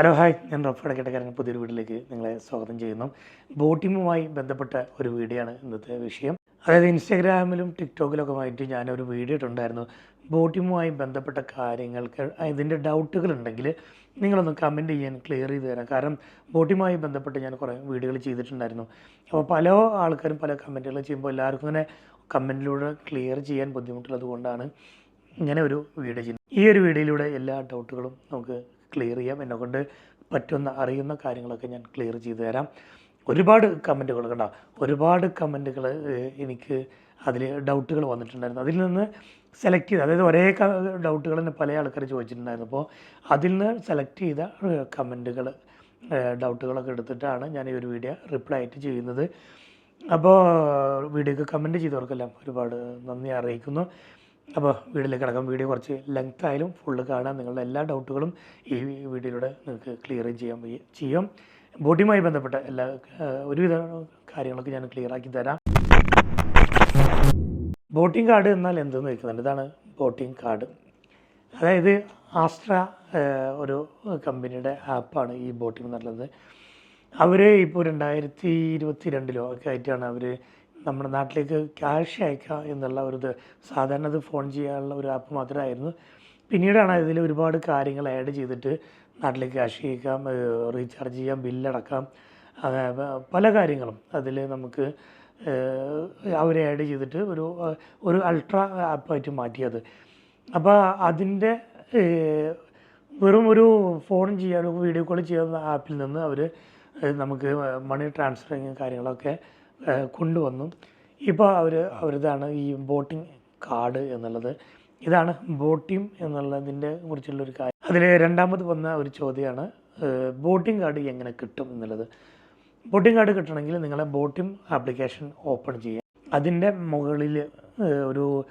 Hello hi. ഞാൻ റഫ് ഇടക്കിടക്കാരൻ പുതിയൊരു വീട്ടിലേക്ക് നിങ്ങളെ സ്വാഗതം ചെയ്യുന്നു. ബോട്ടിങ്ങുമായി ബന്ധപ്പെട്ട ഒരു വീഡിയോ ആണ് ഇന്നത്തെ വിഷയം. അതായത് ഇൻസ്റ്റാഗ്രാമിലും ടിക്ടോക്കിലൊക്കെ ആയിട്ട് ഞാനൊരു വീഡിയോ ഇട്ടുണ്ടായിരുന്നു ബോട്ടിങ്ങുമായി ബന്ധപ്പെട്ട കാര്യങ്ങൾക്ക് ഇതിന്റെ ഡൗട്ടുകൾ ഉണ്ടെങ്കിൽ നിങ്ങളൊന്ന് കമന്റ് ചെയ്യാൻ ക്ലിയർ ചെയ്ത് തരാം. കാരണം ബോട്ടിങ്ങുമായി ബന്ധപ്പെട്ട് ഞാൻ കുറേ വീഡിയോകൾ ചെയ്തിട്ടുണ്ടായിരുന്നു. അപ്പോൾ പല ആൾക്കാരും പല കമന്റുകൾ ചെയ്യുമ്പോൾ എല്ലാവർക്കും ഇങ്ങനെ കമന്റിലൂടെ ക്ലിയർ ചെയ്യാൻ ബുദ്ധിമുട്ടുള്ളത് കൊണ്ടാണ് ഇങ്ങനെ ഒരു വീഡിയോ ചെയ്യുന്നത്. ഈ ഒരു വീഡിയോയിലൂടെ എല്ലാ ഡൗട്ടുകളും നമുക്ക് ക്ലിയർ ചെയ്യാം. എന്നെ കൊണ്ട് പറ്റുന്ന അറിയുന്ന കാര്യങ്ങളൊക്കെ ഞാൻ ക്ലിയർ ചെയ്തു തരാം. ഒരുപാട് കമന്റുകൾ കണ്ട? ഒരുപാട് കമന്റുകൾ എനിക്ക് അതിൽ ഡൗട്ടുകൾ വന്നിട്ടുണ്ടായിരുന്നു. അതിൽ നിന്ന് സെലക്ട് ചെയ്ത് അതായത് ഒരേ ഡൗട്ടുകൾ തന്നെ പല ആൾക്കാർ ചോദിച്ചിട്ടുണ്ടായിരുന്നു. അപ്പോൾ അതിൽ നിന്ന് സെലക്ട് ചെയ്ത കമന്റുകൾ ഡൗട്ടുകളൊക്കെ എടുത്തിട്ടാണ് ഞാൻ ഈ ഒരു വീഡിയോ റിപ്ലൈ ആയിട്ട് ചെയ്യുന്നത്. അപ്പോൾ വീഡിയോക്ക് കമന്റ് ചെയ്തവർക്കെല്ലാം ഒരുപാട് നന്ദി അറിയിക്കുന്നു. അപ്പോൾ വീട്ടിലേക്ക് കിടക്കാം. വീഡിയോ കുറച്ച് ലെങ്ത് ആയാലും ഫുള്ള് കാണാൻ നിങ്ങളുടെ എല്ലാ ഡൗട്ടുകളും ഈ വീഡിയോയിലൂടെ നിങ്ങൾക്ക് ക്ലിയർ ചെയ്യാൻ ചെയ്യും. ബോട്ടിയുമായി ബന്ധപ്പെട്ട എല്ലാ ഒരുവിധ കാര്യങ്ങളൊക്കെ ഞാൻ ക്ലിയർ ആക്കി തരാം. ബോട്ടിംഗ് കാർഡ് എന്നാൽ എന്തെന്ന് ചോദിക്കുന്നുണ്ട്? ഇതാണ് ബോട്ടിംഗ് കാർഡ്. അതായത് ആസ്ട്ര ഒരു കമ്പനിയുടെ ആപ്പാണ് ഈ ബോട്ടിംഗ് എന്നുള്ളത് അവർ ഇപ്പോൾ രണ്ടായിരത്തി ഇരുപത്തി രണ്ടിലോ ഒക്കെ ആയിട്ടാണ് അവർ നമ്മുടെ നാട്ടിലേക്ക് ക്യാഷ് അയക്കുക എന്നുള്ള ഒരു ഇത് സാധാരണ ഇത് ഫോൺ ചെയ്യാനുള്ള ഒരു ആപ്പ് മാത്രമായിരുന്നു. പിന്നീടാണ് ഇതിൽ ഒരുപാട് കാര്യങ്ങൾ ആഡ് ചെയ്തിട്ട് നാട്ടിലേക്ക് ക്യാഷ് അയക്കാം റീചാർജ് ചെയ്യാം ബില്ലടക്കാം പല കാര്യങ്ങളും അതിൽ നമുക്ക് അവർ ആഡ് ചെയ്തിട്ട് ഒരു ഒരു അൾട്രാ ആപ്പായിട്ട് മാറ്റിയത്. അപ്പോൾ അതിന്റെ വെറും ഒരു ഫോൺ ചെയ്യാനും വീഡിയോ കോൾ ചെയ്യുന്ന ആപ്പിൽ നിന്ന് അവർ നമുക്ക് മണി ട്രാൻസ്ഫറിങ് കാര്യങ്ങളൊക്കെ കൊണ്ടുവന്നു. ഇപ്പോൾ അവർ അവരിതാണ് ഈ ബോട്ടിംഗ് കാർഡ് എന്നുള്ളത്. ഇതാണ് ബോട്ടിംഗ് എന്നുള്ളതിന്റെ കുറിച്ചുള്ളൊരു കാര്യം. അതിൽ രണ്ടാമത് വന്ന ഒരു ചോദ്യമാണ് ബോട്ടിംഗ് കാർഡ് എങ്ങനെ കിട്ടും എന്നുള്ളത്. ബോട്ടിംഗ് കാർഡ് കിട്ടണമെങ്കിൽ നിങ്ങളെ ബോട്ടിംഗ് ആപ്ലിക്കേഷൻ ഓപ്പൺ ചെയ്യുക അതിന്റെ മുകളിൽ ഒരു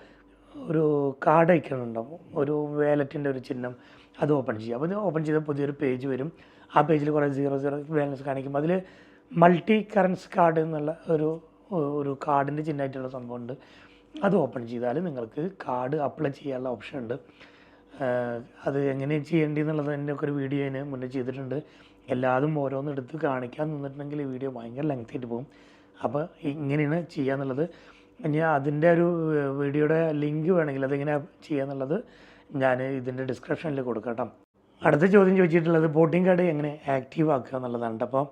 ഒരു കാർഡ് ഐക്കൺ ഒരു വാലറ്റിന്റെ ഒരു ചിഹ്നം അത് ഓപ്പൺ ചെയ്യുക അപ്പോൾ ഇത് ഓപ്പൺ ചെയ്ത പുതിയൊരു പേജ് വരും. ആ പേജിൽ കുറേ സീറോ സീറോ ബാലൻസ് കാണിക്കും. അതിൽ മൾട്ടി കറൻസ് കാർഡ് എന്നുള്ള ഒരു ഒരു കാർഡിന്റെ ചിഹ്നമായിട്ടുള്ള സംഭവമുണ്ട്. അത് ഓപ്പൺ ചെയ്താൽ നിങ്ങൾക്ക് കാർഡ് അപ്ലൈ ചെയ്യാനുള്ള ഓപ്ഷൻ ഉണ്ട്. അത് എങ്ങനെ ചെയ്യേണ്ടി എന്നുള്ളത് എന്റെ ഒക്കെ ഒരു വീഡിയോ അതിന് മുന്നേ ചെയ്തിട്ടുണ്ട്. എല്ലാതും ഓരോന്നും എടുത്ത് കാണിക്കാൻ നിന്നിട്ടുണ്ടെങ്കിൽ ഈ വീഡിയോ ഭയങ്കര ലെങ്ത് ആയിട്ട് പോകും. അപ്പോൾ ഇങ്ങനെയാണ് ചെയ്യാന്നുള്ളത് ഇനി അതിന്റെ ഒരു വീഡിയോയുടെ ലിങ്ക് വേണമെങ്കിൽ അതെങ്ങനെ ചെയ്യാന്നുള്ളത് ഞാൻ ഇതിന്റെ ഡിസ്ക്രിപ്ഷനിൽ കൊടുക്കാം കേട്ടോ. അടുത്ത ചോദ്യം ചോദിച്ചിട്ടുള്ളത് ബോട്ടിംഗ് കാർഡ് എങ്ങനെ ആക്റ്റീവ് ആക്കുക എന്നുള്ളതാണ്. അപ്പോൾ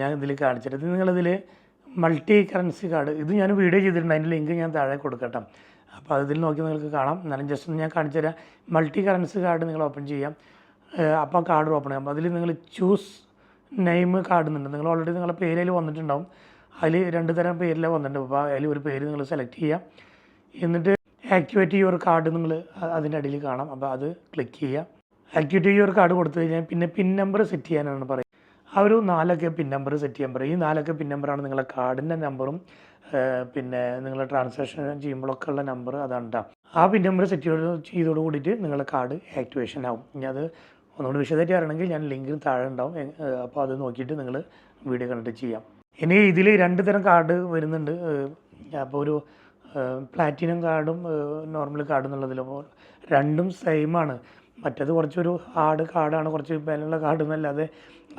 ഞാൻ ഇതിൽ കാണിച്ചിട്ട് നിങ്ങളിതിൽ മൾട്ടി കറൻസി കാർഡ് ഇത് ഞാൻ വീഡിയോ ചെയ്തിട്ടുണ്ട്. അതിന്റെ ലിങ്ക് ഞാൻ താഴെ കൊടുക്കട്ടെ. അപ്പോൾ അതിൽ നോക്കി നിങ്ങൾക്ക് കാണാം. എന്നാലും ജസ്റ്റ് ഒന്ന് ഞാൻ കാണിച്ചു തരാം മൾട്ടി കറൻസി കാർഡ് നിങ്ങൾ ഓപ്പൺ ചെയ്യാം. അപ്പോൾ കാർഡ് ഓപ്പൺ ചെയ്യാം. അതിൽ നിങ്ങൾ ചൂസ് നെയിം കാർഡ് എന്നുണ്ട് നിങ്ങൾ ഓൾറെഡി നിങ്ങളുടെ പേരിൽ വന്നിട്ടുണ്ടാവും. അതിൽ രണ്ട് തരം പേരിലെ വന്നിട്ടുണ്ട്. അപ്പോൾ അതിൽ ഒരു പേര് നിങ്ങൾ സെലക്ട് ചെയ്യാം. എന്നിട്ട് ആക്ടിവേറ്റ് യുവർ കാർഡ് നിങ്ങൾ അതിന്റെ അടിയിൽ കാണാം. അപ്പോൾ അത് ക്ലിക്ക് ചെയ്യുക ആക്ടിവേറ്റ് യുവർ കാർഡ് കൊടുത്തു കഴിഞ്ഞാൽ പിന്നെ പിൻ നമ്പർ സെറ്റ് ചെയ്യാനാണ് പറയുക ആ ഒരു നാലൊക്കെ പിൻ നമ്പർ സെറ്റ് ചെയ്യാൻ പറയും. ഈ നാലക്ക പിൻ നമ്പറാണ് നിങ്ങളുടെ കാർഡിന്റെ നമ്പറും പിന്നെ നിങ്ങൾ ട്രാൻസാക്ഷൻ ചെയ്യുമ്പോഴൊക്കെ ഉള്ള നമ്പർ അതാണ്. ആ പിൻ നമ്പർ സെറ്റ് ചെയ്ത് ചെയ്തോട് കൂടിയിട്ട് നിങ്ങളുടെ കാർഡ് ആക്ടിവേഷൻ ആവും. ഇനി അത് ഒന്നുകൂടി വിശദമായിട്ട് അറിയണമെങ്കിൽ ഞാൻ ലിങ്കിൽ താഴെ ഉണ്ടാവും. അപ്പോൾ അത് നോക്കിയിട്ട് നിങ്ങൾ വീഡിയോ കണ്ടിട്ട് ചെയ്യാം. ഇനി ഇതിൽ രണ്ട് തരം കാർഡ് വരുന്നുണ്ട്. അപ്പോൾ ഒരു പ്ലാറ്റിനം കാർഡും നോർമൽ കാർഡും എന്നുള്ളതിൽ അപ്പോൾ രണ്ടും സെയിമാണ് മറ്റേത് കുറച്ചൊരു ഹാർഡ് കാർഡാണ് കുറച്ച് വിലയുള്ള കാർഡ് എന്നല്ലാതെ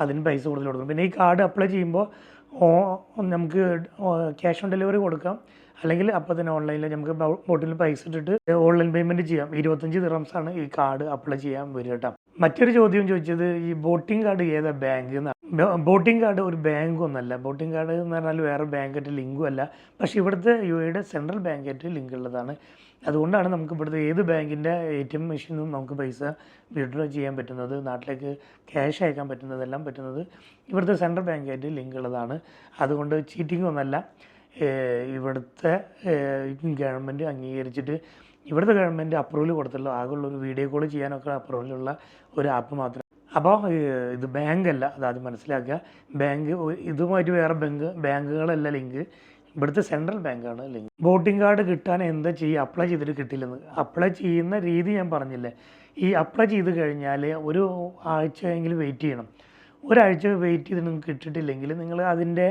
അതിന് പൈസ കൂടുതൽ കൊടുക്കും. പിന്നെ ഈ കാർഡ് അപ്ലൈ ചെയ്യുമ്പോൾ നമുക്ക് ക്യാഷ് ഓൺ ഡെലിവറി കൊടുക്കാം. അല്ലെങ്കിൽ അപ്പോൾ തന്നെ ഓൺലൈനിൽ നമുക്ക് ബോട്ടിൽ പൈസ ഇട്ടിട്ട് ഓൺലൈൻ പേയ്മെന്റ് ചെയ്യാം. ഇരുപത്തഞ്ച് ദിറംസാണ് ഈ കാർഡ് അപ്ലൈ ചെയ്യാൻ വരിക കേട്ടോ. മറ്റൊരു ചോദ്യം ചോദിച്ചത് ഈ ബോട്ടിംഗ് കാർഡ് ഏതാ ബാങ്ക് എന്നാണ് ബോട്ടിംഗ് കാർഡ് ഒരു ബാങ്ക് ഒന്നല്ല. ബോട്ടിംഗ് കാർഡ് എന്ന് പറഞ്ഞാൽ വേറെ ബാങ്കായിട്ട് ലിങ്കും അല്ല. പക്ഷേ ഇവിടുത്തെ യു എയുടെ സെൻട്രൽ ബാങ്കായിട്ട് ലിങ്ക് ഉള്ളതാണ് അതുകൊണ്ടാണ് നമുക്ക് ഇവിടുത്തെ ഏത് ബാങ്കിന്റെ എ ടി എം മെഷീനും നമുക്ക് പൈസ വിഡ്രോ ചെയ്യാൻ പറ്റുന്നത് നാട്ടിലേക്ക് ക്യാഷ് അയക്കാൻ പറ്റുന്നതെല്ലാം പറ്റുന്നത് ഇവിടുത്തെ സെൻട്രൽ ബാങ്കായിട്ട് ലിങ്ക് ഉള്ളതാണ് അതുകൊണ്ട് ചീറ്റിംഗ് ഒന്നല്ല. ഇവിടുത്തെ ഗവൺമെന്റ് അംഗീകരിച്ചിട്ട് ഇവിടുത്തെ ഗവൺമെന്റ് അപ്രൂവൽ കൊടുത്തുള്ള ആകെയുള്ള ഒരു വീഡിയോ കോൾ ചെയ്യാനൊക്കെ അപ്രൂവലുള്ള ഒരു ആപ്പ് മാത്രം. അപ്പോൾ ഇത് ബാങ്കല്ല. അതാദ്യം മനസ്സിലാക്കുക. ബാങ്ക് ഇതുമായിട്ട് വേറെ ബാങ്ക് ബാങ്കുകളല്ല ലിങ്ക്. ഇവിടുത്തെ സെൻട്രൽ ബാങ്കാണ് അല്ലെങ്കിൽ വോട്ടിംഗ് കാർഡ് കിട്ടാൻ എന്താ ചെയ്യുക അപ്ലൈ ചെയ്തിട്ട് കിട്ടില്ലെന്ന്. അപ്ലൈ ചെയ്യുന്ന രീതി ഞാൻ പറഞ്ഞില്ലേ? ഈ അപ്ലൈ ചെയ്ത് കഴിഞ്ഞാൽ ഒരു ആഴ്ചയെങ്കിലും വെയിറ്റ് ചെയ്യണം. ഒരാഴ്ച വെയിറ്റ് ചെയ്ത് നിങ്ങൾക്ക് കിട്ടിയിട്ടില്ലെങ്കിൽ നിങ്ങൾ അതിന്റെ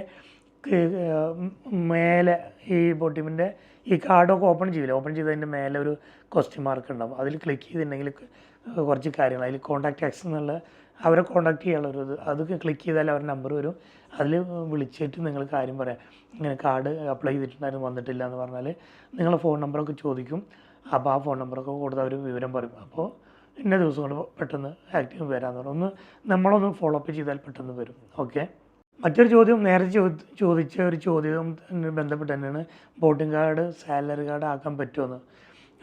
മേലെ ഈ ബോട്ടിമിന്റെ ഈ കാർഡൊക്കെ ഓപ്പൺ ചെയ്യില്ല ഓപ്പൺ ചെയ്തതിന്റെ മേലെ ഒരു ക്വസ്റ്റ്യൻ മാർക്ക് ഉണ്ടാവും. അതിൽ ക്ലിക്ക് ചെയ്തിട്ടുണ്ടെങ്കിൽ കുറച്ച് കാര്യങ്ങൾ അതിൽ കോൺടാക്ട് ആക്സ് എന്നുള്ള അവരെ കോൺടാക്ട് ചെയ്യാനുള്ളൊരു ഇത്. അത് ക്ലിക്ക് ചെയ്താൽ അവരുടെ നമ്പർ വരും. അതിൽ വിളിച്ചിട്ട് നിങ്ങൾ കാര്യം പറയാം. ഇങ്ങനെ കാർഡ് അപ്ലൈ ചെയ്തിട്ടുണ്ടായിരുന്നു വന്നിട്ടില്ല എന്ന് പറഞ്ഞാൽ നിങ്ങളെ ഫോൺ നമ്പറൊക്കെ ചോദിക്കും. അപ്പോൾ ആ ഫോൺ നമ്പറൊക്കെ കൊടുത്ത് അവർ വിവരം പറയും. അപ്പോൾ ഇന്ന ദിവസം കൊണ്ട് പെട്ടെന്ന് ആക്റ്റീവ് വരാമെന്ന് പറഞ്ഞു ഒന്ന് നമ്മളൊന്ന് ഫോളോ അപ്പ് ചെയ്താൽ പെട്ടെന്ന് വരും. ഓക്കെ മറ്റൊരു ചോദ്യം നേരെ ചോദി ചോദിച്ച ഒരു ചോദ്യം ബന്ധപ്പെട്ട് തന്നെയാണ്. വോട്ടിംഗ് കാർഡ് സാലറി കാർഡ് ആക്കാൻ പറ്റുമെന്ന്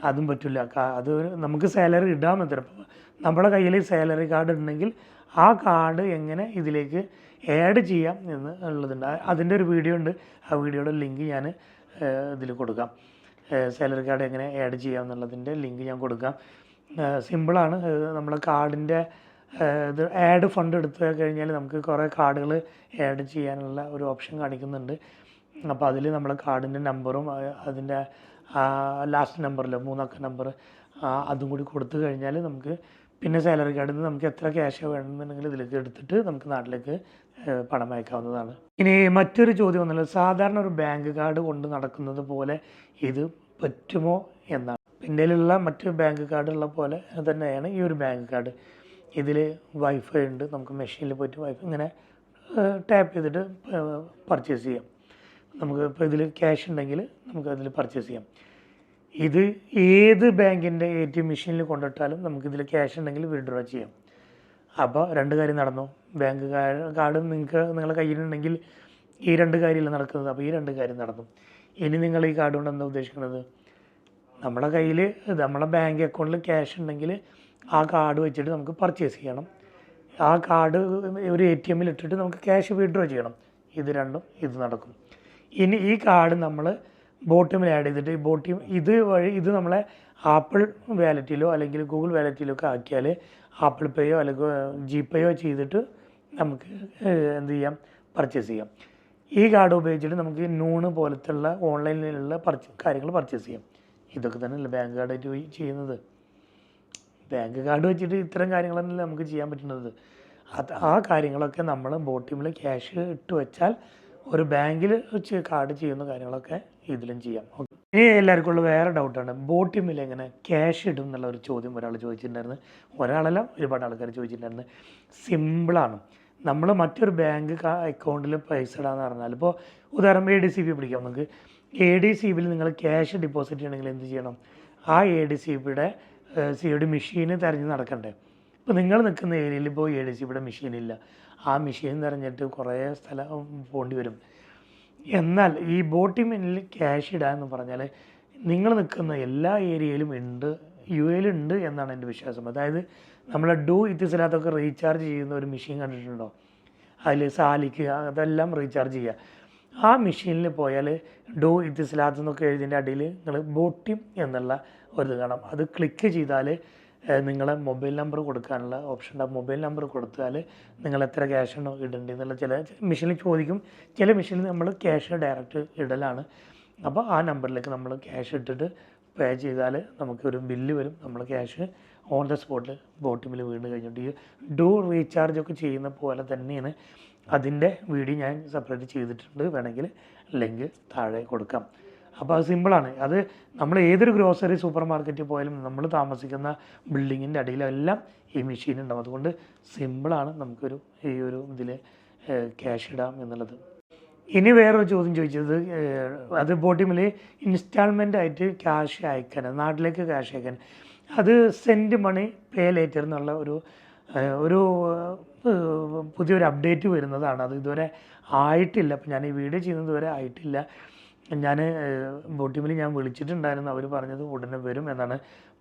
അതും പറ്റില്ല. അത് നമുക്ക് സാലറി ഇടാൻ പറ്റില്ല നമ്മുടെ കയ്യിൽ സാലറി കാർഡ് ഉണ്ടെങ്കിൽ ആ കാർഡ് എങ്ങനെ ഇതിലേക്ക് ആഡ് ചെയ്യാം എന്ന് ഉള്ളതുണ്ട്. അതിന്റെ ഒരു വീഡിയോ ഉണ്ട്. ആ വീഡിയോയുടെ ലിങ്ക് ഞാൻ ഇതിൽ കൊടുക്കാം. സാലറി കാർഡ് എങ്ങനെ ആഡ് ചെയ്യാം എന്നുള്ളതിന്റെ ലിങ്ക് ഞാൻ കൊടുക്കാം. സിമ്പിളാണ് നമ്മളെ കാർഡിന്റെ ഇത് ആഡ് ഫണ്ട് എടുത്തു കഴിഞ്ഞാൽ നമുക്ക് കുറേ കാർഡുകൾ ആഡ് ചെയ്യാനുള്ള ഒരു ഓപ്ഷൻ കാണിക്കുന്നുണ്ട്. അപ്പോൾ അതിൽ നമ്മളെ കാർഡിന്റെ നമ്പറും അതിന്റെ ലാസ്റ്റ് നമ്പറിൽ മൂന്നക്ക നമ്പർ അതും കൂടി കൊടുത്തു കഴിഞ്ഞാൽ നമുക്ക് പിന്നെ സാലറി കാർഡിൽ നിന്ന് നമുക്ക് എത്ര ക്യാഷ് വേണമെന്നുണ്ടെങ്കിൽ ഇതിലേക്ക് എടുത്തിട്ട് നമുക്ക് നാട്ടിലേക്ക് പണം അയക്കാവുന്നതാണ്. ഇനി മറ്റൊരു ചോദ്യം ഒന്നുമില്ല സാധാരണ ഒരു ബാങ്ക് കാർഡ് കൊണ്ട് നടക്കുന്നത് പോലെ ഇത് പറ്റുമോ എന്നാണ്. ഇന്ത്യയിലുള്ള മറ്റ് ബാങ്ക് കാർഡുള്ള പോലെ തന്നെയാണ് ഈ ഒരു ബാങ്ക് കാർഡ് ഇതിൽ വൈഫൈ ഉണ്ട് നമുക്ക് മെഷീനിൽ പോയിട്ട് വൈഫൈ ഇങ്ങനെ ടാപ്പ് ചെയ്തിട്ട് പർച്ചേസ് ചെയ്യാം. നമുക്ക് ഇപ്പോൾ ഇതിൽ ക്യാഷ് ഉണ്ടെങ്കിൽ നമുക്ക് അതിൽ പർച്ചേസ് ചെയ്യാം. ഇത് ഏത് ബാങ്കിന്റെ എ ടി എം മെഷീനിൽ കൊണ്ടിട്ടാലും നമുക്കിതിൽ ക്യാഷ് ഉണ്ടെങ്കിൽ വിഡ്രോ ചെയ്യാം. അപ്പോൾ രണ്ട് കാര്യം നടന്നു. ബാങ്ക് കാർഡ് നിങ്ങൾക്ക് നിങ്ങളുടെ കയ്യിലുണ്ടെങ്കിൽ ഈ രണ്ട് കാര്യമല്ല നടക്കുന്നത്. അപ്പോൾ ഈ രണ്ട് കാര്യം നടന്നു. ഇനി നിങ്ങൾ ഈ കാർഡ് കൊണ്ട് എന്താ ഉദ്ദേശിക്കുന്നത്? നമ്മുടെ കയ്യിൽ നമ്മുടെ ബാങ്ക് അക്കൗണ്ടിൽ ക്യാഷ് ഉണ്ടെങ്കിൽ ആ കാർഡ് വെച്ചിട്ട് നമുക്ക് പർച്ചേസ് ചെയ്യണം. ആ കാർഡ് ഒരു എ ടി എമ്മിൽ ഇട്ടിട്ട് നമുക്ക് ക്യാഷ് വിഡ്രോ ചെയ്യണം. ഇത് രണ്ടും ഇത് നടക്കും. ഇനി ഈ കാർഡ് നമ്മൾ ബോട്ടിമിൽ ആഡ് ചെയ്തിട്ട് ഈ ബോട്ടിം ഇത് വഴി ഇത് നമ്മളെ ആപ്പിൾ വാലറ്റിലോ അല്ലെങ്കിൽ ഗൂഗിൾ വാലറ്റിലോ ഒക്കെ ആക്കിയാൽ ആപ്പിൾ പേയോ അല്ലെങ്കിൽ ജി പേയോ ചെയ്തിട്ട് നമുക്ക് എന്ത് ചെയ്യാം? പർച്ചേസ് ചെയ്യാം. ഈ കാർഡ് ഉപയോഗിച്ചിട്ട് നമുക്ക് നൂണ് പോലത്തുള്ള ഓൺലൈനിലുള്ള പർച്ച കാര്യങ്ങൾ പർച്ചേസ് ചെയ്യാം. ഇതൊക്കെ തന്നെയല്ലേ ബാങ്ക് കാർഡായിട്ട് പോയി ചെയ്യുന്നത്. ബാങ്ക് കാർഡ് വെച്ചിട്ട് ഇത്തരം കാര്യങ്ങളൊന്നും നമുക്ക് ചെയ്യാൻ പറ്റുന്നത്. അത് ആ കാര്യങ്ങളൊക്കെ നമ്മൾ ബോട്ടിമിൽ ക്യാഷ് ഇട്ട് വെച്ചാൽ ഒരു ബാങ്കിൽ വെച്ച് കാർഡ് ചെയ്യുന്ന കാര്യങ്ങളൊക്കെ ഇതിലും ചെയ്യാം. ഓക്കെ ഇനി എല്ലാവർക്കും ഉള്ള വേറെ ഡൗട്ടാണ് ബോട്ടിമിൽ എങ്ങനെ ക്യാഷ് ഇടും എന്നുള്ള ഒരു ചോദ്യം ഒരാൾ ചോദിച്ചിട്ടുണ്ടായിരുന്നു. ഒരാളല്ല ഒരുപാട് ആൾക്കാർ ചോദിച്ചിട്ടുണ്ടായിരുന്നു. സിമ്പിളാണ് നമ്മൾ മറ്റൊരു ബാങ്ക് അക്കൗണ്ടിൽ പൈസ ഇടാന്ന് പറഞ്ഞാൽ ഇപ്പോൾ ഉദാഹരണം എ ഡി സി ബി പിടിക്കാം നമുക്ക്. എ ഡി സി ബിയിൽ നിങ്ങൾ ക്യാഷ് ഡിപ്പോസിറ്റ് ചെയ്യണമെങ്കിൽ എന്ത് ചെയ്യണം? ആ എ ഡി സി ബിയുടെ സി ഡി മെഷീന് തിരഞ്ഞ് നടക്കണ്ടേ. ഇപ്പോൾ നിങ്ങൾ നിൽക്കുന്ന ഏരിയയിൽ ഇപ്പോൾ എ ഡി സി ബിയുടെ മെഷീനില്ല ആ മെഷീൻ നിറഞ്ഞിട്ട് കുറേ സ്ഥലം പോണ്ടി വരും. എന്നാൽ ഈ ബോട്ടിമിനിൽ ക്യാഷ് ഇടുക എന്ന് പറഞ്ഞാൽ നിങ്ങൾ നിൽക്കുന്ന എല്ലാ ഏരിയയിലും ഉണ്ട് യു എയിലുണ്ട് എന്നാണ് എന്റെ വിശ്വാസം. അതായത് നമ്മൾ ഡു ഇത്തിസലാത്തൊക്കെ റീചാർജ് ചെയ്യുന്ന ഒരു മെഷീൻ കണ്ടിട്ടുണ്ടോ? അതിൽ സാലിക്ക് അതെല്ലാം റീചാർജ് ചെയ്യുക. ആ മെഷീനിൽ പോയാൽ ഡു ഇത്തിസ്ലാത്ത് എന്നൊക്കെ എഴുതിന്റെ അടിയിൽ നിങ്ങൾ ബോട്ടിം എന്നുള്ള ഒരു ഇത് കാണാം. അത് ക്ലിക്ക് ചെയ്താൽ നിങ്ങളെ മൊബൈൽ നമ്പർ കൊടുക്കാനുള്ള ഓപ്ഷൻ ഉണ്ട്. ആ മൊബൈൽ നമ്പർ കൊടുത്താൽ നിങ്ങൾ എത്ര ക്യാഷ് ഉണ്ടോ ഇടേണ്ടി എന്നുള്ള ചില മെഷീനിൽ ചോദിക്കും. ചില മെഷീനിൽ നമ്മൾ ക്യാഷ് ഡയറക്റ്റ് ഇടലാണ്. അപ്പോൾ ആ നമ്പറിലേക്ക് നമ്മൾ ക്യാഷ് ഇട്ടിട്ട് പേ ചെയ്താൽ നമുക്കൊരു ബില്ല് വരും. നമ്മൾ ക്യാഷ് ഓൺ ദ സ്പോട്ടിൽ ബോട്ടിമിൽ വീണ് കഴിഞ്ഞിട്ട്. ഈ ഡു റീചാർജ് ഒക്കെ ചെയ്യുന്ന പോലെ തന്നെയാണ് അതിന്റെ വീഡിയോ ഞാൻ സെപ്പറേറ്റ് ചെയ്തിട്ടുണ്ട്. വേണമെങ്കിൽ ലിങ്ക് താഴെ കൊടുക്കാം. അപ്പോൾ അത് സിമ്പിളാണ് അത് നമ്മൾ ഏതൊരു ഗ്രോസറി സൂപ്പർ മാർക്കറ്റിൽ പോയാലും നമ്മൾ താമസിക്കുന്ന ബിൽഡിങ്ങിന്റെ അടിയിലെല്ലാം ഈ മെഷീൻ ഉണ്ടാവും. അതുകൊണ്ട് സിമ്പിളാണ് നമുക്കൊരു ഈ ഒരു ഇതിൽ ക്യാഷ് ഇടാം എന്നുള്ളത്. ഇനി വേറൊരു ചോദ്യം ചോദിച്ചത് അത് ബോട്ടിമിൽ ഇൻസ്റ്റാൾമെന്റ് ആയിട്ട് ക്യാഷ് അയക്കാൻ നാട്ടിലേക്ക് ക്യാഷ് അയക്കാൻ. അത് സെന്റ് മണി പേ ലേറ്റർ എന്നുള്ള ഒരു ഒരു പുതിയൊരു അപ്ഡേറ്റ് വരുന്നതാണ്. അത് ഇതുവരെ ആയിട്ടില്ല. അപ്പം ഞാൻ ഈ വീഡിയോ ചെയ്യുന്നത് ഇതുവരെ ആയിട്ടില്ല. ഞാൻ ബോട്ടിമിൽ ഞാൻ വിളിച്ചിട്ടുണ്ടായിരുന്നു. അവർ പറഞ്ഞത് ഉടനെ വരും എന്നാണ്.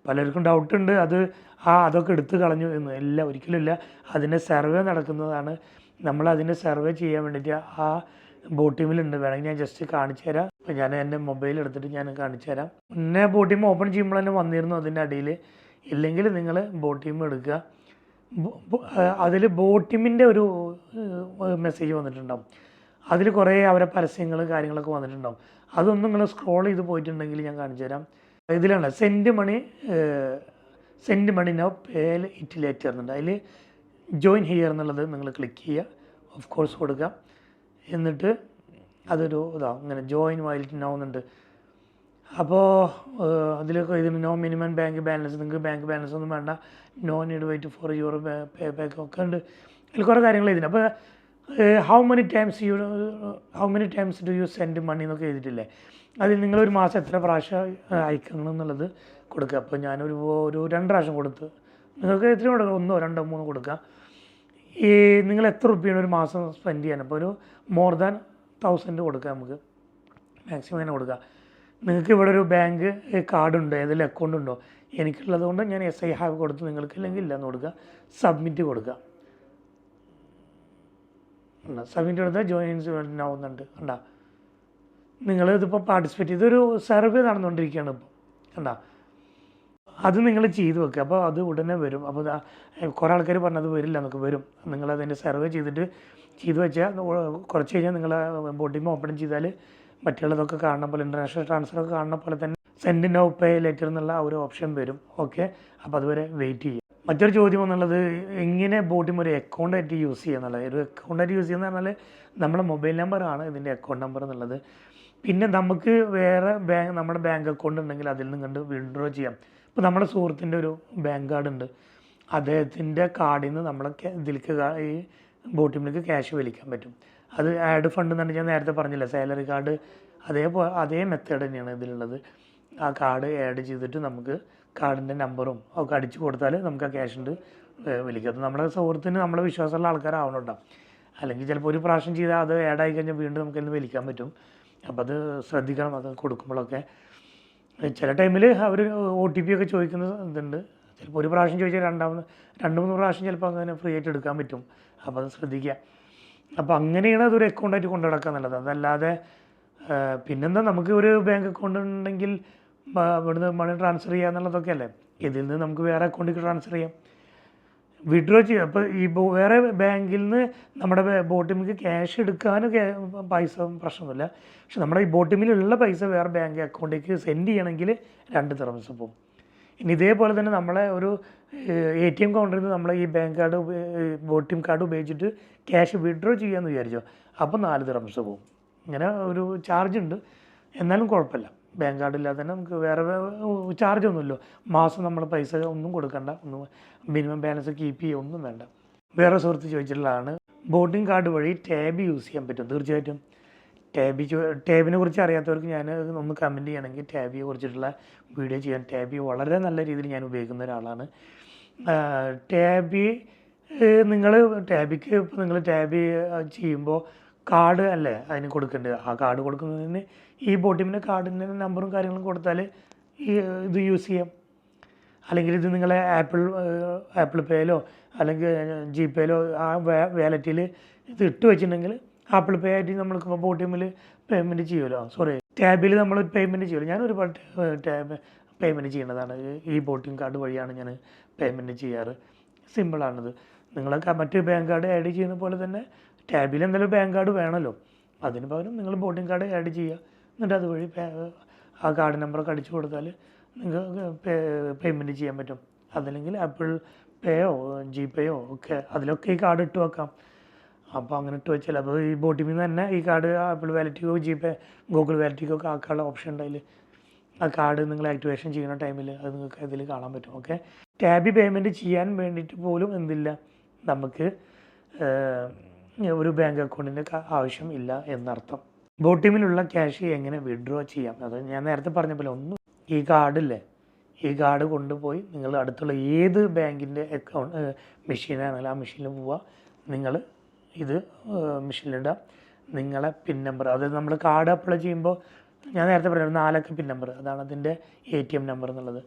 പലർക്കും ഡൗട്ട് ഉണ്ട് അത് ആ അതൊക്കെ എടുത്തു കളഞ്ഞു എന്ന്. ഇല്ല ഒരിക്കലും ഇല്ല. അതിന്റെ സർവേ നടക്കുന്നതാണ്. നമ്മൾ അതിന്റെ സർവേ ചെയ്യാൻ വേണ്ടിയിട്ട് ആ ബോട്ടിമിലുണ്ട്. വേണമെങ്കിൽ ഞാൻ ജസ്റ്റ് കാണിച്ചു തരാം. അപ്പോൾ ഞാൻ എന്റെ മൊബൈൽ എടുത്തിട്ട് ഞാൻ കാണിച്ചു തരാം. പിന്നെ ബോട്ടിം ഓപ്പൺ ചെയ്യുമ്പോൾ തന്നെ വന്നിരുന്നു അതിന്റെ അടിയിൽ ഇല്ലെങ്കിൽ നിങ്ങൾ ബോട്ടിം എടുക്കുക. അതിൽ ബോട്ടിമിന്റെ ഒരു മെസ്സേജ് വന്നിട്ടുണ്ടാവും. അതിൽ കുറേ അവരെ പരസ്യങ്ങൾ കാര്യങ്ങളൊക്കെ വന്നിട്ടുണ്ടാവും. അതൊന്നും നിങ്ങൾ സ്ക്രോൾ ചെയ്ത് പോയിട്ടുണ്ടെങ്കിൽ ഞാൻ കാണിച്ചു തരാം. ഇതിലാണ് send money send money no pay it later അതിൽ ജോയിൻ ഹിയർ എന്നുള്ളത് നിങ്ങൾ ക്ലിക്ക് ചെയ്യുക. ഓഫ് കോഴ്സ് കൊടുക്കുക. എന്നിട്ട് അതൊരു ഇതാ ഇങ്ങനെ ജോയിൻ വൈൽറ്റ് നോ എന്നുണ്ട്. അപ്പോൾ അതിലൊക്കെ ഇതിന് നോ മിനിമം ബാങ്ക് ബാലൻസ് നിങ്ങൾക്ക് ബാങ്ക് ബാലൻസ് ഒന്നും വേണ്ട. No need wait for your pay back ഒക്കെ ഉണ്ട്. അതിൽ കുറേ കാര്യങ്ങൾ ഇതിന്. അപ്പോൾ how many times you how many times do you send money എന്നൊക്കെ എഴുതിയിട്ടില്ലേ? അതിൽ നിങ്ങളൊരു മാസം എത്ര പ്രാവശ്യം അയക്കണം എന്നുള്ളത് കൊടുക്കുക. അപ്പോൾ ഞാനൊരു ഒരു രണ്ട് പ്രാവശ്യം കൊടുത്ത് നിങ്ങൾക്ക് എത്രയും കൊടുക്കുക ഒന്നോ രണ്ടോ മൂന്നോ കൊടുക്കുക ഈ നിങ്ങൾ എത്ര റുപ്യാണ് ഒരു മാസം സ്പെൻഡ് ചെയ്യാൻ? അപ്പോൾ ഒരു മോർ ദാൻ തൗസൻഡ് കൊടുക്കുക നമുക്ക്. മാക്സിമം തന്നെ കൊടുക്കുക നിങ്ങൾക്ക് ഇവിടെ ഒരു ബാങ്ക് കാർഡുണ്ടോ ഏതെങ്കിലും അക്കൗണ്ട് ഉണ്ടോ? എനിക്കുള്ളത് കൊണ്ട് ഞാൻ എസ് ഐ ഹാവ് കൊടുത്ത് നിങ്ങൾക്ക് ഇല്ലെങ്കിൽ ഇല്ലെന്ന് കൊടുക്കുക. സബ്മിറ്റ് കൊടുക്കുക. സബ്മിറ്റ് കൊടുത്താൽ ജോയിൻസ് ആവുന്നുണ്ട് കണ്ടാ? നിങ്ങൾ ഇതിപ്പോൾ പാർട്ടിസിപ്പേറ്റ് ചെയ്തൊരു സർവേ നടന്നുകൊണ്ടിരിക്കുകയാണ് ഇപ്പോൾ കണ്ടാ? അത് നിങ്ങൾ ചെയ്ത് വെക്കുക അപ്പോൾ അത് ഉടനെ വരും. അപ്പോൾ കുറേ ആൾക്കാർ പറഞ്ഞത് വരില്ല നമുക്ക് വരും. നിങ്ങൾ അതിന്റെ സർവേ ചെയ്തിട്ട് ചെയ്ത് വെച്ചാൽ കുറച്ച് കഴിഞ്ഞാൽ നിങ്ങൾ ബോട്ടിങ് ഓപ്പൺ ചെയ്താൽ മറ്റുള്ളതൊക്കെ കാണുന്ന പോലെ ഇന്റർനാഷണൽ ട്രാൻസ്ഫർ ഒക്കെ കാണുന്ന പോലെ തന്നെ സെൻഡ് നോ പേ ലെറ്റർ എന്നുള്ള ഒരു ഓപ്ഷൻ വരും. ഓക്കെ അപ്പോൾ അതുവരെ വെയിറ്റ് ചെയ്യുക മറ്റൊരു ചോദ്യം എന്നുള്ളത് എങ്ങനെ ബോട്ടിം ഒരു അക്കൗണ്ട് ആയിട്ട് യൂസ് ചെയ്യുക എന്നുള്ളത്? ഒരു അക്കൗണ്ട് ആയിട്ട് യൂസ് ചെയ്യുന്ന പറഞ്ഞാൽ നമ്മുടെ മൊബൈൽ നമ്പറാണ് ഇതിന്റെ അക്കൗണ്ട് നമ്പർ എന്നുള്ളത്. പിന്നെ നമുക്ക് വേറെ ബാങ്ക് നമ്മുടെ ബാങ്ക് അക്കൗണ്ട് ഉണ്ടെങ്കിൽ അതിൽ നിന്ന് കണ്ട് വിഡ്രോ ചെയ്യാം. ഇപ്പോൾ നമ്മുടെ സുഹൃത്തിന്റെ ഒരു ബാങ്ക് കാർഡ് ഉണ്ട്. അദ്ദേഹത്തിന്റെ കാർഡിൽ നിന്ന് നമ്മളെ ഇതിലേക്ക് ഈ ബോട്ടിമിലേക്ക് ക്യാഷ് വലിക്കാൻ പറ്റും. അത് ആഡ് ഫണ്ട് എന്ന് ഞാൻ നേരത്തെ പറഞ്ഞില്ല സാലറി കാർഡ് അതേപോലെ അതേ മെത്തേഡ് തന്നെയാണ് ഇതിലുള്ളത്. ആ കാർഡ് ആഡ് ചെയ്തിട്ട് നമുക്ക് കാർഡിന്റെ നമ്പറും ഒക്കെ അടിച്ച് കൊടുത്താൽ നമുക്ക് ആ ക്യാഷ് ഉണ്ട്. വിളിക്കും. നമ്മുടെ സുഹൃത്തിന് നമ്മളെ വിശ്വാസമുള്ള ആൾക്കാരാവണം അല്ലെങ്കിൽ ചിലപ്പോൾ ഒരു പ്രാവശ്യം ചെയ്താൽ അത് ആഡ് ആയി കഴിഞ്ഞാൽ വീണ്ടും നമുക്ക് അതിന് വലിക്കാൻ പറ്റും. അപ്പോൾ അത് ശ്രദ്ധിക്കണം. അത് കൊടുക്കുമ്പോഴൊക്കെ. ചില ടൈമിൽ അവർ ഒ ടി പി ഒക്കെ ചോദിക്കുന്ന ഇതുണ്ട്. ചിലപ്പോൾ ഒരു പ്രാവശ്യം ചോദിച്ചാൽ രണ്ടാമത് രണ്ട് മൂന്ന് പ്രാവശ്യം ചിലപ്പോൾ അങ്ങനെ ഫ്രീ ആയിട്ട് എടുക്കാൻ പറ്റും. അപ്പോൾ അത് ശ്രദ്ധിക്കുക. അപ്പോൾ അങ്ങനെയാണ് അതൊരു അക്കൗണ്ടായിട്ട് കൊണ്ടു നടക്കുക നല്ലത് അതല്ലാതെ പിന്നെന്താ? നമുക്ക് ഒരു ബാങ്ക് അക്കൗണ്ട് ഉണ്ടെങ്കിൽ ഇവിടുന്ന് മണി ട്രാൻസ്ഫർ ചെയ്യുക എന്നുള്ളതൊക്കെ അല്ലേ? ഇതിൽ നിന്ന് നമുക്ക് വേറെ അക്കൗണ്ടിലേക്ക് ട്രാൻസ്ഫർ ചെയ്യാം. വിഡ്രോ ചെയ്യുക അപ്പോൾ ഈ വേറെ ബാങ്കിൽ നിന്ന് നമ്മുടെ ബോട്ടിമിക്ക് ക്യാഷ് എടുക്കാനും പൈസ പ്രശ്നമൊന്നുമില്ല. പക്ഷെ നമ്മുടെ ഈ ബോട്ടിമിലുള്ള പൈസ വേറെ ബാങ്ക് അക്കൗണ്ടിലേക്ക് സെൻഡ് ചെയ്യണമെങ്കിൽ രണ്ട് തെർമസ് പോകും ഇനി ഇതേപോലെ തന്നെ നമ്മളെ ഒരു എ ടി എം കൗണ്ടറിൽ നിന്ന് നമ്മളെ ഈ ബാങ്ക് കാർഡ് ബോട്ടിം കാർഡ് ഉപയോഗിച്ചിട്ട് ക്യാഷ് വിഡ്രോ ചെയ്യാമെന്ന് വിചാരിച്ചോ. അപ്പോൾ നാല് തെർമസ് പോകും ഇങ്ങനെ ഒരു ചാർജ് ഉണ്ട്. എന്നാലും കുഴപ്പമില്ല. ബാങ്ക് കാർഡ് ഇല്ലാതെ തന്നെ നമുക്ക് വേറെ ചാർജ് ഒന്നുമില്ലോ. മാസം നമ്മൾ പൈസ ഒന്നും കൊടുക്കണ്ട. ഒന്നും മിനിമം ബാലൻസ് കീപ്പ് ചെയ്യുക ഒന്നും വേണ്ട. വേറെ സുഹൃത്ത് ചോദിച്ചിട്ടുള്ളതാണ് ബോട്ടിംഗ് കാർഡ് വഴി ടാബ് യൂസ് ചെയ്യാൻ പറ്റും തീർച്ചയായിട്ടും. ടാബി ടാബിനെ കുറിച്ച് അറിയാത്തവർക്ക് ഞാൻ ഒന്ന് കമന്റ് ചെയ്യണമെങ്കിൽ ടാബിയെ കുറിച്ചിട്ടുള്ള വീഡിയോ ചെയ്യാൻ. ടാബി വളരെ നല്ല രീതിയിൽ ഞാൻ ഉപയോഗിക്കുന്ന ഒരാളാണ്. ടാബി നിങ്ങൾ ടാബിക്ക് ഇപ്പോൾ നിങ്ങൾ ടാബി ചെയ്യുമ്പോൾ കാർഡ് അല്ലേ അതിന് കൊടുക്കേണ്ടത്? ആ കാർഡ് കൊടുക്കുന്നതിന് ഈ ബോട്ടിമിന്റെ കാർഡിന്റെ നമ്പറും കാര്യങ്ങളും കൊടുത്താൽ ഈ ഇത് യൂസ് ചെയ്യാം. അല്ലെങ്കിൽ ഇത് നിങ്ങളെ ആപ്പിൾ ആപ്പിൾ പേയിലോ അല്ലെങ്കിൽ ജി പേയിലോ ആ വാലറ്റിൽ ഇത് ഇട്ട് വെച്ചിട്ടുണ്ടെങ്കിൽ ആപ്പിൾ പേ ആയിട്ട് നമ്മൾക്ക് ബോട്ടിമിൽ പേയ്മെന്റ് ചെയ്യുമല്ലോ. സോറി ടാബിൽ നമ്മൾ പേയ്മെന്റ് ചെയ്യുമല്ലോ. ഞാൻ ഒരുപാട് ടാബ് പേയ്മെന്റ് ചെയ്യുന്നതാണ്. ഈ ബോട്ടിംഗ് കാർഡ് വഴിയാണ് ഞാൻ പേയ്മെന്റ് ചെയ്യാറ്. സിമ്പിളാണത്. നിങ്ങളൊക്കെ മറ്റ് ബാങ്ക് കാർഡ് ആഡ് ചെയ്യുന്ന പോലെ തന്നെ ടാബിൽ എന്തായാലും ബാങ്ക് കാർഡ് വേണമല്ലോ അതിന് പകരം നിങ്ങൾ ബോട്ടിംഗ് കാർഡ് ആഡ് ചെയ്യുക. എന്നിട്ട് അതുവഴി ആ കാർഡ് നമ്പറൊക്കെ അടിച്ചു കൊടുത്താൽ നിങ്ങൾക്ക് പേയ്മെന്റ് ചെയ്യാൻ പറ്റും. അതല്ലെങ്കിൽ ആപ്പിൾ പേയോ ജി പേയോ ഒക്കെ അതിലൊക്കെ ഈ കാർഡ് ഇട്ട് വെക്കാം. അപ്പോൾ അങ്ങനെ ഇട്ട് വെച്ചാൽ അപ്പോൾ ഈ ബോട്ടിൽ നിന്ന് തന്നെ ഈ കാർഡ് ആപ്പിൾ വാലറ്റിക്കോ ജി പേ ഗൂഗിൾ വാലറ്റിക്കോ ഒക്കെ ആക്കാനുള്ള ഓപ്ഷൻ ഉണ്ട് അതിൽ ആ കാർഡ് നിങ്ങൾ ആക്ടിവേഷൻ ചെയ്യുന്ന ടൈമിൽ അത് നിങ്ങൾക്ക് ഇതിൽ കാണാൻ പറ്റും. ഓക്കെ? ടാബി പേയ്മെന്റ് ചെയ്യാൻ വേണ്ടിയിട്ട് പോലും എന്തില്ല. നമുക്ക് ഒരു ബാങ്ക് അക്കൗണ്ടിന്റെ ആവശ്യം ഇല്ല എന്നർത്ഥം. ബോട്ടിമിലുള്ള ക്യാഷ് എങ്ങനെ വിഡ്രോ ചെയ്യാം? അത് ഞാൻ നേരത്തെ പറഞ്ഞ പോലെ ഒന്നും ഈ കാർഡില്ലേ ഈ കാർഡ് കൊണ്ടുപോയി നിങ്ങൾ അടുത്തുള്ള ഏത് ബാങ്കിന്റെ അക്കൗണ്ട് മെഷീനാണെങ്കിലും ആ മെഷീനിൽ പോവുക. നിങ്ങൾ ഇത് മെഷീനിലിടുക നിങ്ങളെ പിൻ നമ്പർ അതായത് നമ്മൾ കാർഡ് അപ്ലൈ ചെയ്യുമ്പോൾ ഞാൻ നേരത്തെ പറഞ്ഞു നാലക്ക പിൻ നമ്പർ അതാണ് അതിന്റെ എ ടി എം നമ്പർ എന്നുള്ളത്.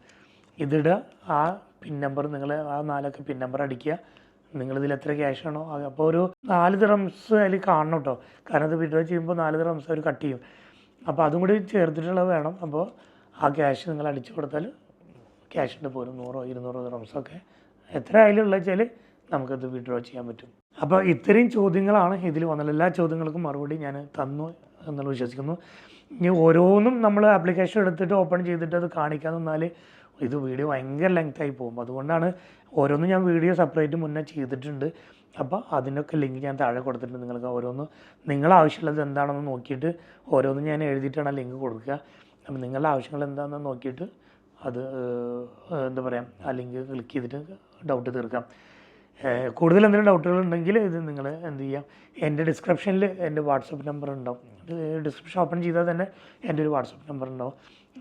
ഇതിടുക ആ പിൻ നമ്പർ നിങ്ങൾ ആ നാലക്ക പിൻ നമ്പർ അടിക്കുക. നിങ്ങളിതിൽ എത്ര ക്യാഷ് ആണോ അപ്പോൾ ഒരു നാല് ദിറംസ് അതിൽ കാണണം കേട്ടോ. കാരണം അത് വിഡ്രോ ചെയ്യുമ്പോൾ നാല് ദിറംസ് അവർ കട്ട് ചെയ്യും. അപ്പോൾ അതും കൂടി ചേർത്തിട്ടുള്ളത് വേണം. അപ്പോൾ ആ ക്യാഷ് നിങ്ങൾ അടിച്ചു കൊടുത്താൽ ക്യാഷിന്റെ പോലും നൂറോ ഇരുന്നൂറോ ദിറംസൊക്കെ എത്ര അതിലുള്ള വെച്ചാൽ നമുക്കത് വിഡ്രോ ചെയ്യാൻ പറ്റും. അപ്പോൾ ഇത്രയും ചോദ്യങ്ങളാണ് ഇതിൽ വന്നത്. എല്ലാ ചോദ്യങ്ങൾക്കും മറുപടി ഞാൻ തന്നു എന്നുള്ള വിശ്വസിക്കുന്നു. ഇനി ഓരോന്നും നമ്മൾ ആപ്ലിക്കേഷൻ എടുത്തിട്ട് ഓപ്പൺ ചെയ്തിട്ട് അത് കാണിക്കാൻ നിന്നാൽ ഇത് വീഡിയോ ഭയങ്കര ലെങ്ത് ആയി പോകും. അതുകൊണ്ടാണ് ഓരോന്നും ഞാൻ വീഡിയോ സെപ്പറേറ്റ് മുന്നേ ചെയ്തിട്ടുണ്ട്. അപ്പോൾ അതിനൊക്കെ ലിങ്ക് ഞാൻ താഴെ കൊടുത്തിട്ടുണ്ട് നിങ്ങൾക്ക്. ഓരോന്ന് നിങ്ങളെ ആവശ്യമുള്ളത് എന്താണെന്ന് നോക്കിയിട്ട് ഓരോന്നും ഞാൻ എഴുതിയിട്ടാണ് ലിങ്ക് കൊടുക്കുക. അപ്പം നിങ്ങളുടെ ആവശ്യങ്ങൾ എന്താണെന്ന് നോക്കിയിട്ട് അത് എന്താ പറയുക ആ ലിങ്ക് ക്ലിക്ക് ചെയ്തിട്ട് ഡൗട്ട് തീർക്കാം. കൂടുതൽ എന്തെങ്കിലും ഡൗട്ടുകൾ ഉണ്ടെങ്കിൽ ഇത് നിങ്ങൾ എന്ത് ചെയ്യാം? എന്റെ ഡിസ്ക്രിപ്ഷനിൽ എന്റെ വാട്സപ്പ് നമ്പർ ഉണ്ടാവും. ഡിസ്ക്രിപ്ഷൻ ഓപ്പൺ ചെയ്താൽ തന്നെ എന്റെ ഒരു വാട്സപ്പ് നമ്പർ ഉണ്ടാവും.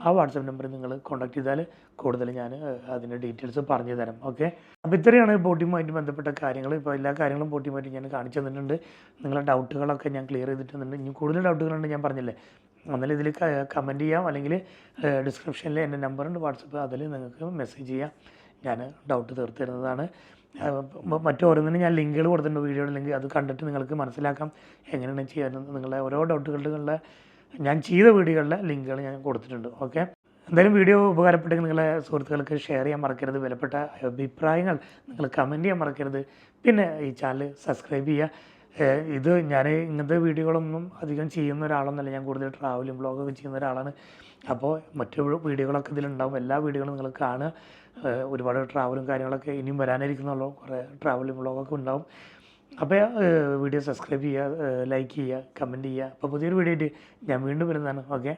ആ വാട്സപ്പ് നമ്പറിൽ നിങ്ങൾ കോൺടാക്ട് ചെയ്താൽ കൂടുതൽ ഞാൻ അതിന്റെ ഡീറ്റെയിൽസ് പറഞ്ഞു തരാം. ഓക്കെ അപ്പോൾ ഇത്രയാണ് ബോട്ടിയുമായിട്ട് ബന്ധപ്പെട്ട കാര്യങ്ങൾ ഇപ്പോൾ എല്ലാ കാര്യങ്ങളും ബോട്ടിയുമായിട്ട് ഞാൻ കാണിച്ചു തന്നിട്ടുണ്ട്. നിങ്ങളുടെ ഡൗട്ടുകളൊക്കെ ഞാൻ ക്ലിയർ ചെയ്തിട്ടുണ്ട്. ഇനി കൂടുതൽ ഡൗട്ടുകളുണ്ട് ഞാൻ പറഞ്ഞില്ലേ? ഒന്നല്ല ഇതിൽ കമന്റ് ചെയ്യാം. അല്ലെങ്കിൽ ഡിസ്ക്രിപ്ഷനിൽ എന്റെ നമ്പറുണ്ട് വാട്സപ്പ് അതിൽ നിങ്ങൾക്ക് മെസ്സേജ് ചെയ്യാം. ഞാൻ ഡൗട്ട് തീർത്ത് തരുന്നതാണ്. മറ്റോരോന്നിനും ഞാൻ ലിങ്കുകൾ കൊടുത്തിട്ടുണ്ട് വീഡിയോയുടെ ലിങ്ക്. അത് കണ്ടിട്ട് നിങ്ങൾക്ക് മനസ്സിലാക്കാം എങ്ങനെയാണ് ചെയ്യാൻ നിങ്ങളുടെ ഓരോ ഡൗട്ടുകളുടെ ഞാൻ ചെയ്ത വീഡിയോകളിലെ ലിങ്കുകൾ ഞാൻ കൊടുത്തിട്ടുണ്ട്. ഓക്കെ? എന്തായാലും വീഡിയോ ഉപകാരപ്പെട്ടെങ്കിൽ നിങ്ങളെ സുഹൃത്തുക്കൾക്ക് ഷെയർ ചെയ്യാൻ മറക്കരുത്. വിലപ്പെട്ട അഭിപ്രായങ്ങൾ നിങ്ങൾ കമന്റ് ചെയ്യാൻ മറക്കരുത്. പിന്നെ ഈ ചാനൽ സബ്സ്ക്രൈബ് ചെയ്യുക. ഇത് ഞാൻ ഇങ്ങനത്തെ വീഡിയോകളൊന്നും അധികം ചെയ്യുന്ന ഒരാളൊന്നുമല്ല ഞാൻ കൂടുതൽ ട്രാവലും ബ്ലോഗൊക്കെ ചെയ്യുന്ന ഒരാളാണ്. അപ്പോൾ മറ്റു വീഡിയോകളൊക്കെ ഇതിലുണ്ടാവും. എല്ലാ വീഡിയോകളും നിങ്ങൾ കാണുക. ഒരുപാട് ട്രാവലും കാര്യങ്ങളൊക്കെ ഇനിയും വരാനിരിക്കുന്നുള്ളൂ. കുറേ ട്രാവലും വ്ളോഗൊക്കെ ഉണ്ടാവും. അപ്പോൾ വീഡിയോ സബ്സ്ക്രൈബ് ചെയ്യുക ലൈക്ക് ചെയ്യുക കമന്റ് ചെയ്യുക. അപ്പോൾ പുതിയൊരു വീഡിയോ ആയിട്ട് ഞാൻ വീണ്ടും വരുന്നതാണ്. ഓക്കെ